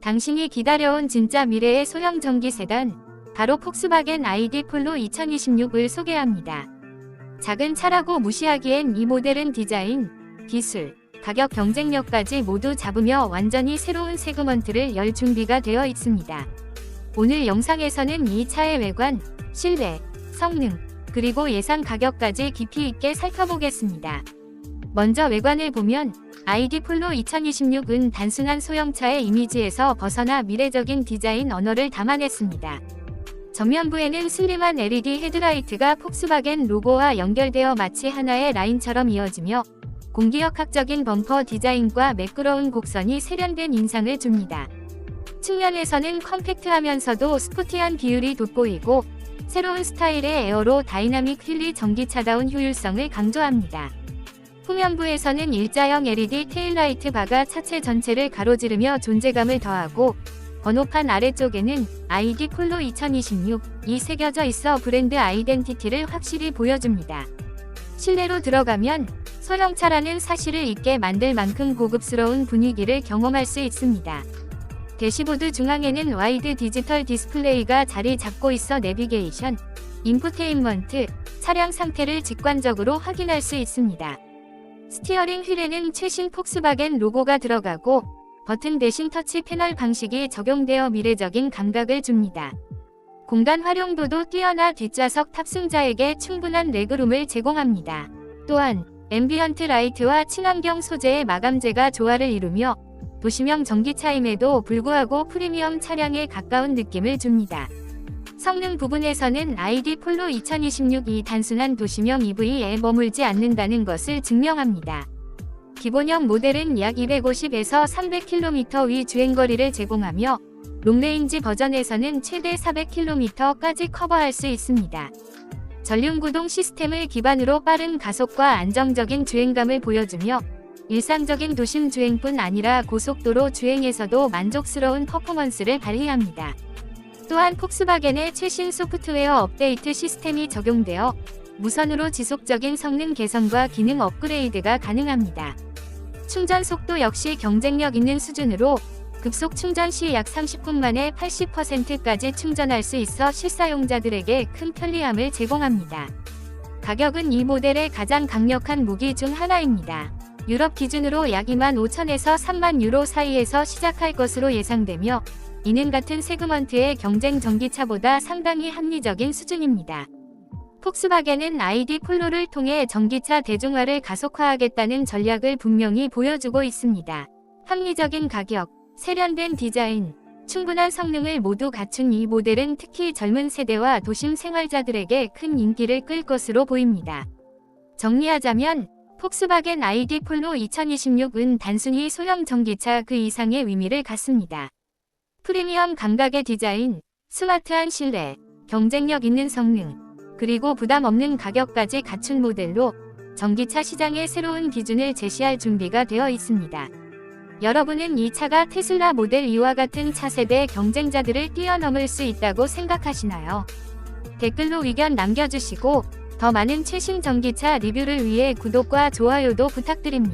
당신이 기다려온 진짜 미래의 소형 전기 세단, 바로 폭스바겐 ID 폴로 2026을 소개합니다. 작은 차라고 무시하기엔 이 모델은 디자인, 기술, 가격 경쟁력까지 모두 잡으며 완전히 새로운 세그먼트를 열 준비가 되어 있습니다. 오늘 영상에서는 이 차의 외관, 실내, 성능, 그리고 예상 가격까지 깊이 있게 살펴보겠습니다. 먼저 외관을 보면 ID 폴로 2026은 단순한 소형차의 이미지에서 벗어나 미래적인 디자인 언어를 담아냈습니다. 전면부에는 슬림한 LED 헤드라이트가 폭스바겐 로고와 연결되어 마치 하나의 라인처럼 이어지며 공기역학적인 범퍼 디자인과 매끄러운 곡선이 세련된 인상을 줍니다. 측면에서는 컴팩트하면서도 스포티한 비율이 돋보이고 새로운 스타일의 에어로 다이나믹 휠리 전기차다운 효율성을 강조합니다. 후면부에서는 일자형 LED 테일라이트 바가 차체 전체를 가로지르며 존재감을 더하고 번호판 아래쪽에는 ID 폴로 2026이 새겨져 있어 브랜드 아이덴티티를 확실히 보여줍니다. 실내로 들어가면 소형차라는 사실을 잊게 만들 만큼 고급스러운 분위기를 경험할 수 있습니다. 대시보드 중앙에는 와이드 디지털 디스플레이가 자리 잡고 있어 내비게이션, 인포테인먼트, 차량 상태를 직관적으로 확인할 수 있습니다. 스티어링 휠에는 최신 폭스바겐 로고가 들어가고 버튼 대신 터치 패널 방식이 적용되어 미래적인 감각을 줍니다. 공간 활용도도 뛰어나 뒷좌석 탑승자에게 충분한 레그룸을 제공합니다. 또한 앰비언트 라이트와 친환경 소재의 마감재가 조화를 이루며 도시명 전기차임에도 불구하고 프리미엄 차량에 가까운 느낌을 줍니다. 성능 부분에서는 ID 폴로 2026이 단순한 도시명 EV에 머물지 않는다는 것을 증명합니다. 기본형 모델은 약 250에서 300km 위 주행거리를 제공하며 롱레인지 버전에서는 최대 400km까지 커버할 수 있습니다. 전륜구동 시스템을 기반으로 빠른 가속과 안정적인 주행감을 보여주며 일상적인 도심 주행뿐 아니라 고속도로 주행에서도 만족스러운 퍼포먼스를 발휘합니다. 또한 폭스바겐의 최신 소프트웨어 업데이트 시스템이 적용되어 무선으로 지속적인 성능 개선과 기능 업그레이드가 가능합니다. 충전 속도 역시 경쟁력 있는 수준으로 급속 충전 시 약 30분 만에 80%까지 충전할 수 있어 실사용자들에게 큰 편리함을 제공합니다. 가격은 이 모델의 가장 강력한 무기 중 하나입니다. 유럽 기준으로 약 2만 5천에서 3만 유로 사이에서 시작할 것으로 예상되며 이는 같은 세그먼트의 경쟁 전기차보다 상당히 합리적인 수준입니다. 폭스바겐은 ID 폴로를 통해 전기차 대중화를 가속화하겠다는 전략을 분명히 보여주고 있습니다. 합리적인 가격, 세련된 디자인, 충분한 성능을 모두 갖춘 이 모델은 특히 젊은 세대와 도심 생활자들에게 큰 인기를 끌 것으로 보입니다. 정리하자면 폭스바겐 ID 폴로 2026은 단순히 소형 전기차 그 이상의 의미를 갖습니다. 프리미엄 감각의 디자인, 스마트한 실내, 경쟁력 있는 성능, 그리고 부담 없는 가격까지 갖춘 모델로 전기차 시장의 새로운 기준을 제시할 준비가 되어 있습니다. 여러분은 이 차가 테슬라 모델 2와 같은 차세대 경쟁자들을 뛰어넘을 수 있다고 생각하시나요? 댓글로 의견 남겨주시고 더 많은 최신 전기차 리뷰를 위해 구독과 좋아요도 부탁드립니다.